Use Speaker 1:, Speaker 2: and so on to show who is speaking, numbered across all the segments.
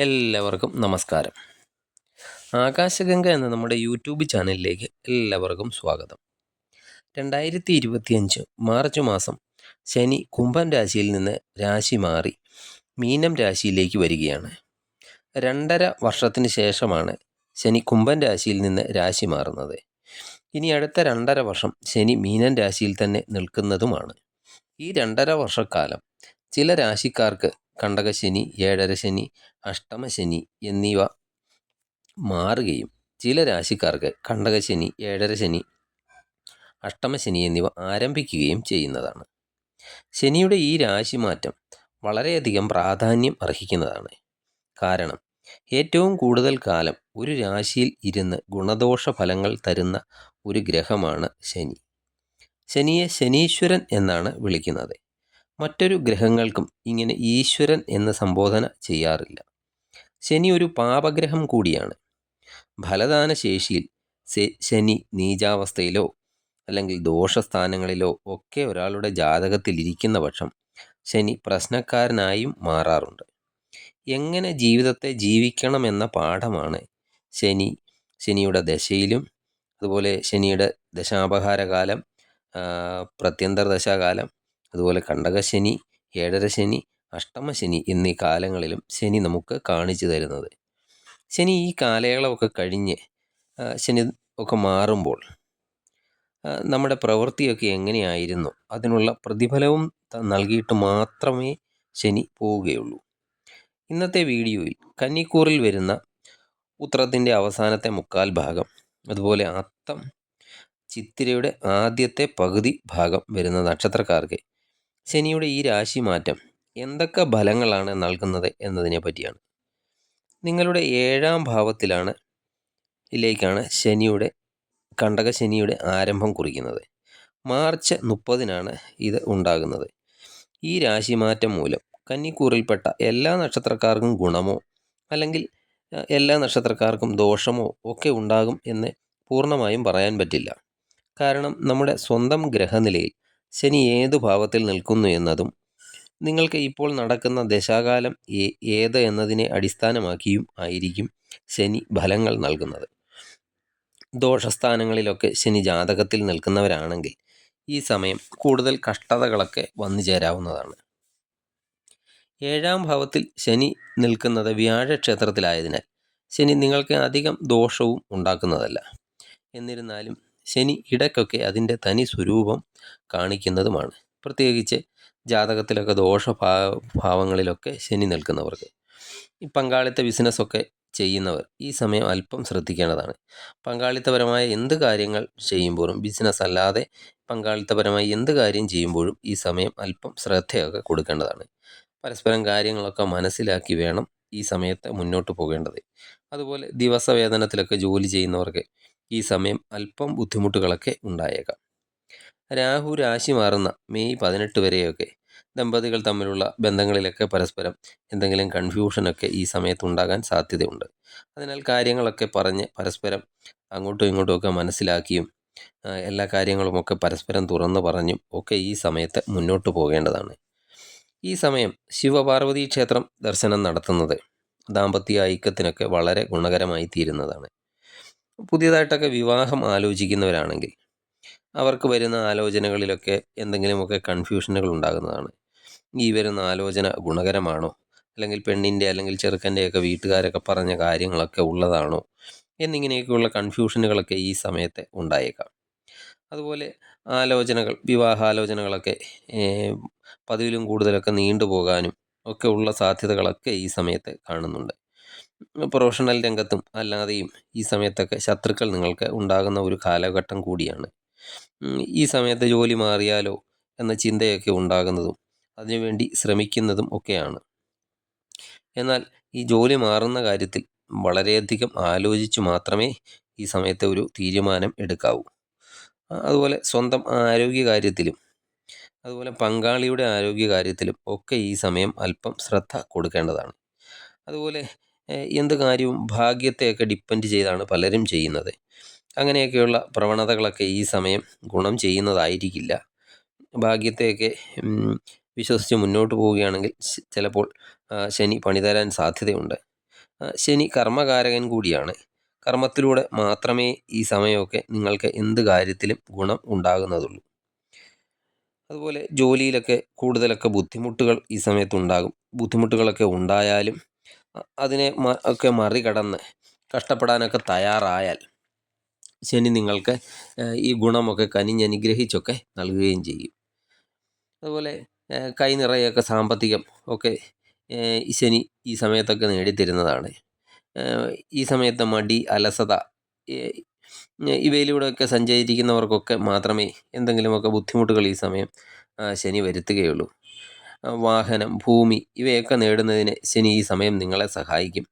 Speaker 1: എല്ലാവർക്കും നമസ്കാരം. ആകാശഗംഗ എന്ന നമ്മുടെ യൂട്യൂബ് ചാനലിലേക്ക് എല്ലാവർക്കും സ്വാഗതം. രണ്ടായിരത്തി ഇരുപത്തിയഞ്ച് മാർച്ച് മാസം ശനി കുംഭൻ രാശിയിൽ നിന്ന് രാശി മാറി മീനം രാശിയിലേക്ക് വരികയാണ്. രണ്ടര വർഷത്തിന് ശേഷമാണ് ശനി കുംഭൻ രാശിയിൽ നിന്ന് രാശി മാറുന്നത്. ഇനി അടുത്ത രണ്ടര വർഷം ശനി മീനൻ രാശിയിൽ തന്നെ നിൽക്കുന്നതുമാണ്. ഈ രണ്ടര വർഷക്കാലം ചില രാശിക്കാർക്ക് കണ്ടകശനി ഏഴര ശനി അഷ്ടമശനി എന്നിവ മാറുകയും ചില രാശിക്കാർക്ക് കണ്ടകശനി ഏഴര ശനി അഷ്ടമശനി എന്നിവ ആരംഭിക്കുകയും ചെയ്യുന്നതാണ്. ശനിയുടെ ഈ രാശിമാറ്റം വളരെയധികം പ്രാധാന്യം അർഹിക്കുന്നതാണ്. കാരണം ഏറ്റവും കൂടുതൽ കാലം ഒരു രാശിയിൽ ഇരുന്ന് ഗുണദോഷ ഫലങ്ങൾ തരുന്ന ഒരു ഗ്രഹമാണ് ശനി. ശനിയെ ശനീശ്വരൻ എന്നാണ് വിളിക്കുന്നത്. മറ്റൊരു ഗ്രഹങ്ങൾക്കും ഇങ്ങനെ ഈശ്വരൻ എന്ന് സംബോധന ചെയ്യാറില്ല. ശനി ഒരു പാപഗ്രഹം കൂടിയാണ്. ഫലദാന ശേഷിയിൽ ശനി നീചാവസ്ഥയിലോ അല്ലെങ്കിൽ ദോഷസ്ഥാനങ്ങളിലോ ഒക്കെ ഒരാളുടെ ജാതകത്തിൽ ഇരിക്കുന്ന പക്ഷം ശനി പ്രശ്നക്കാരനായും മാറാറുണ്ട്. എങ്ങനെ ജീവിതത്തെ ജീവിക്കണമെന്ന പാഠമാണ് ശനി ശനിയുടെ ദശയിലും അതുപോലെ ശനിയുടെ ദശാപഹാരകാലം പ്രത്യന്തർ ദശാകാലം അതുപോലെ കണ്ടകശനി ഏഴര ശനി അഷ്ടമശനി എന്നീ കാലങ്ങളിലും ശനി നമുക്ക് കാണിച്ചു തരുന്നത്. ശനി ഈ കാലയളവൊക്കെ കഴിഞ്ഞ് ശനി ഒക്കെ മാറുമ്പോൾ നമ്മുടെ പ്രവൃത്തിയൊക്കെ എങ്ങനെയായിരുന്നു? അതിനുള്ള പ്രതിഫലവും നൽകിയിട്ട് മാത്രമേ ശനി പോവുകയുള്ളൂ. ഇന്നത്തെ വീഡിയോയിൽ കന്നിക്കൂറിൽ വരുന്ന ഉത്രത്തിന്റെ അവസാനത്തെ മുക്കാൽ ഭാഗം അതുപോലെ അത്തം ചിത്തിരയുടെ ആദ്യത്തെ പകുതി ഭാഗം വരുന്ന നക്ഷത്രക്കാർക്ക് ശനിയുടെ ഈ രാശി മാറ്റം എന്തൊക്കെ ഫലങ്ങളാണ് നൽകുന്നത് എന്നതിനെ പറ്റിയാണ്. നിങ്ങളുടെ ഏഴാം ഭാവത്തിലാണ് ഇതിലേക്കാണ് ശനിയുടെ കണ്ടക ശനിയുടെ ആരംഭം കുറിക്കുന്നത്. മാർച്ച് മുപ്പതിനാണ് ഇത് ഉണ്ടാകുന്നത്. ഈ രാശിമാറ്റം മൂലം കന്നിക്കൂറിൽപ്പെട്ട എല്ലാ നക്ഷത്രക്കാർക്കും ഗുണമോ അല്ലെങ്കിൽ എല്ലാ നക്ഷത്രക്കാർക്കും ദോഷമോ ഒക്കെ ഉണ്ടാകും എന്ന് പൂർണമായും പറയാൻ പറ്റില്ല. കാരണം നമ്മുടെ സ്വന്തം ഗ്രഹനിലയിൽ ശനി ഏത് ഭാവത്തിൽ നിൽക്കുന്നു എന്നതും നിങ്ങൾക്ക് ഇപ്പോൾ നടക്കുന്ന ദശാകാലം ഏത് എന്നതിനെ അടിസ്ഥാനമാക്കിയും ആയിരിക്കും ശനി ഫലങ്ങൾ നൽകുന്നത്. ദോഷസ്ഥാനങ്ങളിലൊക്കെ ശനി ജാതകത്തിൽ നിൽക്കുന്നവരാണെങ്കിൽ ഈ സമയം കൂടുതൽ കഷ്ടതകളൊക്കെ വന്നു ചേരാവുന്നതാണ്. ഏഴാം ഭാവത്തിൽ ശനി നിൽക്കുന്നത് വ്യാഴക്ഷേത്രത്തിലായതിനാൽ ശനി നിങ്ങൾക്ക് അധികം ദോഷവും ഉണ്ടാക്കുന്നതല്ല. എന്നിരുന്നാലും ശനി ഇടയ്ക്കൊക്കെ അതിന്റെ തനി സ്വരൂപം കാണിക്കുന്നതുമാണ്. പ്രത്യേകിച്ച് ജാതകത്തിലൊക്കെ ദോഷ ഭാവങ്ങളിലൊക്കെ ശനി നിൽക്കുന്നവർക്ക്. ഈ പങ്കാളിത്ത ബിസിനസ്സൊക്കെ ചെയ്യുന്നവർ ഈ സമയം അല്പം ശ്രദ്ധിക്കേണ്ടതാണ്. പങ്കാളിത്തപരമായ എന്ത് കാര്യങ്ങൾ ചെയ്യുമ്പോഴും ബിസിനസ് അല്ലാതെ പങ്കാളിത്തപരമായി എന്ത് കാര്യം ചെയ്യുമ്പോഴും ഈ സമയം അല്പം ശ്രദ്ധയൊക്കെ കൊടുക്കേണ്ടതാണ്. പരസ്പരം കാര്യങ്ങളൊക്കെ മനസ്സിലാക്കി വേണം ഈ സമയത്ത് മുന്നോട്ട് പോകേണ്ടത്. അതുപോലെ ദിവസവേതനത്തിലൊക്കെ ജോലി ചെയ്യുന്നവർക്ക് ഈ സമയം അല്പം ബുദ്ധിമുട്ടുകളൊക്കെ ഉണ്ടായേക്കാം. രാഹു രാശി മാറുന്ന മെയ് പതിനെട്ട് വരെയൊക്കെ ദമ്പതികൾ തമ്മിലുള്ള ബന്ധങ്ങളിലൊക്കെ പരസ്പരം എന്തെങ്കിലും കൺഫ്യൂഷനൊക്കെ ഈ സമയത്ത് ഉണ്ടാകാൻ സാധ്യതയുണ്ട്. അതിനാൽ കാര്യങ്ങളൊക്കെ പറഞ്ഞ് പരസ്പരം അങ്ങോട്ടും ഇങ്ങോട്ടുമൊക്കെ മനസ്സിലാക്കിയും എല്ലാ കാര്യങ്ങളുമൊക്കെ പരസ്പരം തുറന്നു പറഞ്ഞും ഒക്കെ ഈ സമയത്ത് മുന്നോട്ട് പോകേണ്ടതാണ്. ഈ സമയം ശിവപാർവതി ക്ഷേത്രം ദർശനം നടത്തുന്നത് ദാമ്പത്യ ഐക്യത്തിനൊക്കെ വളരെ ഗുണകരമായി തീരുന്നതാണ് പുതിയതായിട്ടൊക്കെ വിവാഹം ആലോചിക്കുന്നവരാണെങ്കിൽ അവർക്ക് വരുന്ന ആലോചനകളിലൊക്കെ എന്തെങ്കിലുമൊക്കെ കൺഫ്യൂഷനുകൾ ഉണ്ടാകുന്നതാണ്. ഈ വരുന്ന ആലോചന ഗുണകരമാണോ? അല്ലെങ്കിൽ പെണ്ണിന്റെ അല്ലെങ്കിൽ ചെറുക്കന്റെയൊക്കെ വീട്ടുകാരൊക്കെ പറഞ്ഞ കാര്യങ്ങളൊക്കെ ഉള്ളതാണോ? എന്നിങ്ങനെയൊക്കെയുള്ള കൺഫ്യൂഷനുകളൊക്കെ ഈ സമയത്ത് ഉണ്ടായേക്കാം. അതുപോലെ ആലോചനകൾ വിവാഹാലോചനകളൊക്കെ പതിവിലും കൂടുതലൊക്കെ നീണ്ടുപോകാനും ഒക്കെ ഉള്ള സാധ്യതകളൊക്കെ ഈ സമയത്ത് കാണുന്നുണ്ട്. പ്രൊഫഷണൽ രംഗത്തും അല്ലാതെയും ഈ സമയത്തൊക്കെ ശത്രുക്കൾ നിങ്ങൾക്ക് ഉണ്ടാകുന്ന ഒരു കാലഘട്ടം കൂടിയാണ്. ഈ സമയത്ത് ജോലി മാറിയാലോ എന്ന ചിന്തയൊക്കെ ഉണ്ടാകുന്നതും അതിനുവേണ്ടി ശ്രമിക്കുന്നതും ഒക്കെയാണ്. എന്നാൽ ഈ ജോലി മാറുന്ന കാര്യത്തിൽ വളരെയധികം ആലോചിച്ച് മാത്രമേ ഈ സമയത്തെ ഒരു തീരുമാനം എടുക്കാവൂ. അതുപോലെ സ്വന്തം ആരോഗ്യ കാര്യത്തിലും അതുപോലെ പങ്കാളിയുടെ ആരോഗ്യ കാര്യത്തിലും ഒക്കെ ഈ സമയം അല്പം ശ്രദ്ധ കൊടുക്കേണ്ടതാണ്. അതുപോലെ എന്ത് കാര്യവും ഭാഗ്യത്തെയൊക്കെ ഡിപ്പെൻഡ് ചെയ്താണ് പലരും ചെയ്യുന്നത്. അങ്ങനെയൊക്കെയുള്ള പ്രവണതകളൊക്കെ ഈ സമയം ഗുണം ചെയ്യുന്നതായിരിക്കില്ല. ഭാഗ്യത്തെയൊക്കെ വിശ്വസിച്ച് മുന്നോട്ട് പോവുകയാണെങ്കിൽ ചിലപ്പോൾ ശനി പണിതരാൻ സാധ്യതയുണ്ട്. ശനി കർമ്മകാരകൻ കൂടിയാണ്. കർമ്മത്തിലൂടെ മാത്രമേ ഈ സമയമൊക്കെ നിങ്ങൾക്ക് എന്ത് കാര്യത്തിലും ഗുണം ഉണ്ടാകുന്നതുള്ളൂ. അതുപോലെ ജോലിയിലൊക്കെ കൂടുതലൊക്കെ ബുദ്ധിമുട്ടുകൾ ഈ സമയത്ത് ഉണ്ടാകും ബുദ്ധിമുട്ടുകളൊക്കെ ഉണ്ടായാലും അതിനെ ഒക്കെ മറികടന്ന് കഷ്ടപ്പെടാനൊക്കെ തയ്യാറായാൽ ശനി നിങ്ങൾക്ക് ഈ ഗുണമൊക്കെ കനിഞ്ഞനുഗ്രഹിച്ചൊക്കെ നൽകുകയും ചെയ്യും. അതുപോലെ കൈ നിറയൊക്കെ സാമ്പത്തികം ഒക്കെ ശനി ഈ സമയത്തൊക്കെ നേടിത്തരുന്നതാണ്. ഈ സമയത്ത് മടി അലസത ഇവയിലൂടെയൊക്കെ സഞ്ചരിക്കുന്നവർക്കൊക്കെ മാത്രമേ എന്തെങ്കിലുമൊക്കെ ബുദ്ധിമുട്ടുകൾ ഈ സമയം ശനി വരുത്തുകയുള്ളൂ. വാഹനം ഭൂമി ഇവയൊക്കെ നേടുന്നതിന് ശനി ഈ സമയം നിങ്ങളെ സഹായിക്കും.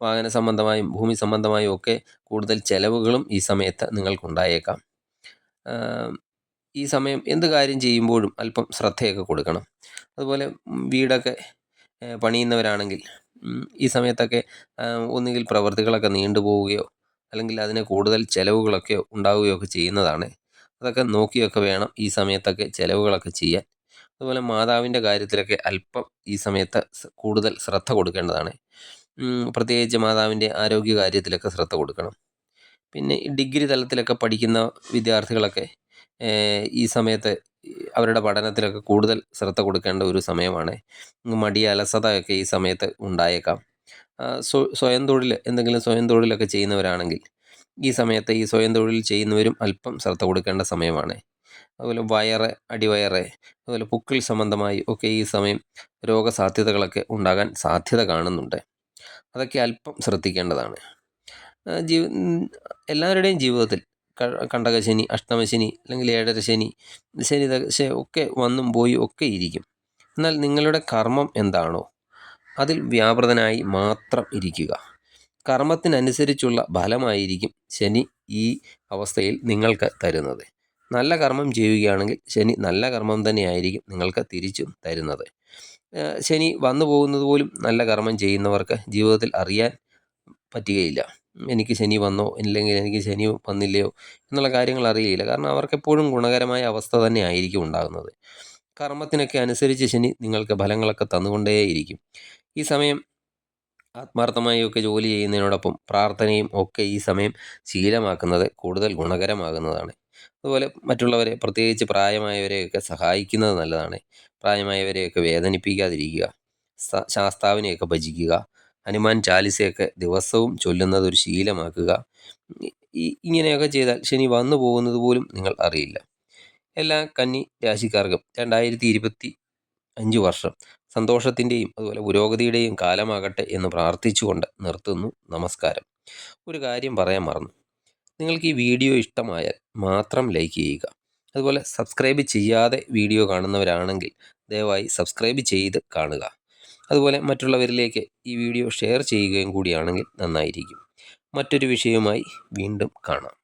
Speaker 1: വാഹന സംബന്ധമായും ഭൂമി സംബന്ധമായും ഒക്കെ കൂടുതൽ ചെലവുകളും ഈ സമയത്ത് നിങ്ങൾക്കുണ്ടായേക്കാം. ഈ സമയം എന്ത് കാര്യം ചെയ്യുമ്പോഴും അല്പം ശ്രദ്ധയൊക്കെ കൊടുക്കണം. അതുപോലെ വീടൊക്കെ പണിയുന്നവരാണെങ്കിൽ ഈ സമയത്തൊക്കെ ഒന്നുകിൽ പ്രവൃത്തികളൊക്കെ നീണ്ടുപോവുകയോ അല്ലെങ്കിൽ അതിന് കൂടുതൽ ചിലവുകളൊക്കെ ഉണ്ടാവുകയോ ഒക്കെ ചെയ്യുന്നതാണ്. അതൊക്കെ നോക്കിയൊക്കെ വേണം ഈ സമയത്തൊക്കെ ചിലവുകളൊക്കെ ചെയ്യാൻ. അതുപോലെ മാതാവിന്റെ കാര്യത്തിലൊക്കെ അല്പം ഈ സമയത്ത് കൂടുതൽ ശ്രദ്ധ കൊടുക്കേണ്ടതാണ്. പ്രത്യേകിച്ച് മാതാവിന്റെ ആരോഗ്യ കാര്യത്തിലൊക്കെ ശ്രദ്ധ കൊടുക്കണം. പിന്നെ ഡിഗ്രി തലത്തിലൊക്കെ പഠിക്കുന്ന വിദ്യാർത്ഥികളൊക്കെ ഈ സമയത്ത് അവരുടെ പഠനത്തിലൊക്കെ കൂടുതൽ ശ്രദ്ധ കൊടുക്കേണ്ട ഒരു സമയമാണ്. മടി അലസതയൊക്കെ ഈ സമയത്ത് ഉണ്ടായേക്കാം. സ്വയം തൊഴിൽ എന്തെങ്കിലും സ്വയം തൊഴിലൊക്കെ ചെയ്യുന്നവരാണെങ്കിൽ ഈ സമയത്ത് ഈ സ്വയം തൊഴിൽ ചെയ്യുന്നവരും അല്പം ശ്രദ്ധ കൊടുക്കേണ്ട സമയമാണ്. അതുപോലെ വയറ് അടിവയറ് അതുപോലെ പുക്കിൾ സംബന്ധമായി ഒക്കെ ഈ സമയം രോഗസാധ്യതകളൊക്കെ ഉണ്ടാകാൻ സാധ്യത കാണുന്നുണ്ട്. അതൊക്കെ അല്പം ശ്രദ്ധിക്കേണ്ടതാണ്. ജീവി എല്ലാവരുടെയും ജീവിതത്തിൽ കണ്ടകശനി അഷ്ടമശനി അല്ലെങ്കിൽ ഏഴര ശനി ശനി ദശ ഒക്കെ വന്നും പോയി ഒക്കെ ഇരിക്കും. എന്നാൽ നിങ്ങളുടെ കർമ്മം എന്താണോ അതിൽ വ്യാപൃതനായി മാത്രം ഇരിക്കുക. കർമ്മത്തിനനുസരിച്ചുള്ള ഫലമായിരിക്കും ശനി ഈ അവസ്ഥയിൽ നിങ്ങൾക്ക് തരുന്നത്. നല്ല കർമ്മം ചെയ്യുകയാണെങ്കിൽ ശനി നല്ല കർമ്മം തന്നെയായിരിക്കും നിങ്ങൾക്ക് തിരിച്ചും തരുന്നത്. ശനി വന്നു പോകുന്നത് പോലും നല്ല കർമ്മം ചെയ്യുന്നവർക്ക് ജീവിതത്തിൽ അറിയാൻ പറ്റുകയില്ല. എനിക്ക് ശനി വന്നോ ഇല്ലെങ്കിൽ എനിക്ക് ശനി വന്നില്ലയോ എന്നുള്ള കാര്യങ്ങൾ അറിയില്ല കാരണം അവർക്കെപ്പോഴും ഗുണകരമായ അവസ്ഥ തന്നെ ആയിരിക്കും ഉണ്ടാകുന്നത്. കർമ്മത്തിനൊക്കെ അനുസരിച്ച് ശനി നിങ്ങൾക്ക് ഫലങ്ങളൊക്കെ തന്നുകൊണ്ടേയിരിക്കും. ഈ സമയം ആത്മാർത്ഥമായി ഒക്കെ ജോലി ചെയ്യുന്നതിനോടൊപ്പം പ്രാർത്ഥനയും ഒക്കെ ഈ സമയം ശീലമാക്കുന്നത് കൂടുതൽ ഗുണകരമാകുന്നതാണ്. അതുപോലെ മറ്റുള്ളവരെ പ്രത്യേകിച്ച് പ്രായമായവരെയൊക്കെ സഹായിക്കുന്നത് നല്ലതാണ്. പ്രായമായവരെയൊക്കെ വേദനിപ്പിക്കാതിരിക്കുക ശാസ്താവിനെയൊക്കെ ഭജിക്കുക ഹനുമാൻ ചാലിസയൊക്കെ ദിവസവും ചൊല്ലുന്നത് ഒരു ശീലമാക്കുക. ഇങ്ങനെയൊക്കെ ചെയ്താൽ ശനി വന്നു പോകുന്നത് പോലും നിങ്ങൾ അറിയില്ല. എല്ലാ കന്നി രാശിക്കാർക്കും രണ്ടായിരത്തി ഇരുപത്തി അഞ്ച് വർഷം സന്തോഷത്തിന്റെയും അതുപോലെ പുരോഗതിയുടെയും കാലമാകട്ടെ എന്ന് പ്രാർത്ഥിച്ചുകൊണ്ട് നിർത്തുന്നു. നമസ്കാരം. ഒരു കാര്യം പറയാൻ മറന്നു. നിങ്ങൾക്ക് ഈ വീഡിയോ ഇഷ്ടമായാൽ മാത്രം ലൈക്ക് ചെയ്യുക. അതുപോലെ സബ്സ്ക്രൈബ് ചെയ്യാതെ വീഡിയോ കാണുന്നവരാണെങ്കിൽ ദയവായി സബ്സ്ക്രൈബ് ചെയ്ത് കാണുക. അതുപോലെ മറ്റുള്ളവരിലേക്ക് ഈ വീഡിയോ ഷെയർ ചെയ്യുകയും കൂടിയാണെങ്കിൽ നന്നായിരിക്കും. മറ്റൊരു വിഷയവുമായി വീണ്ടും കാണാം.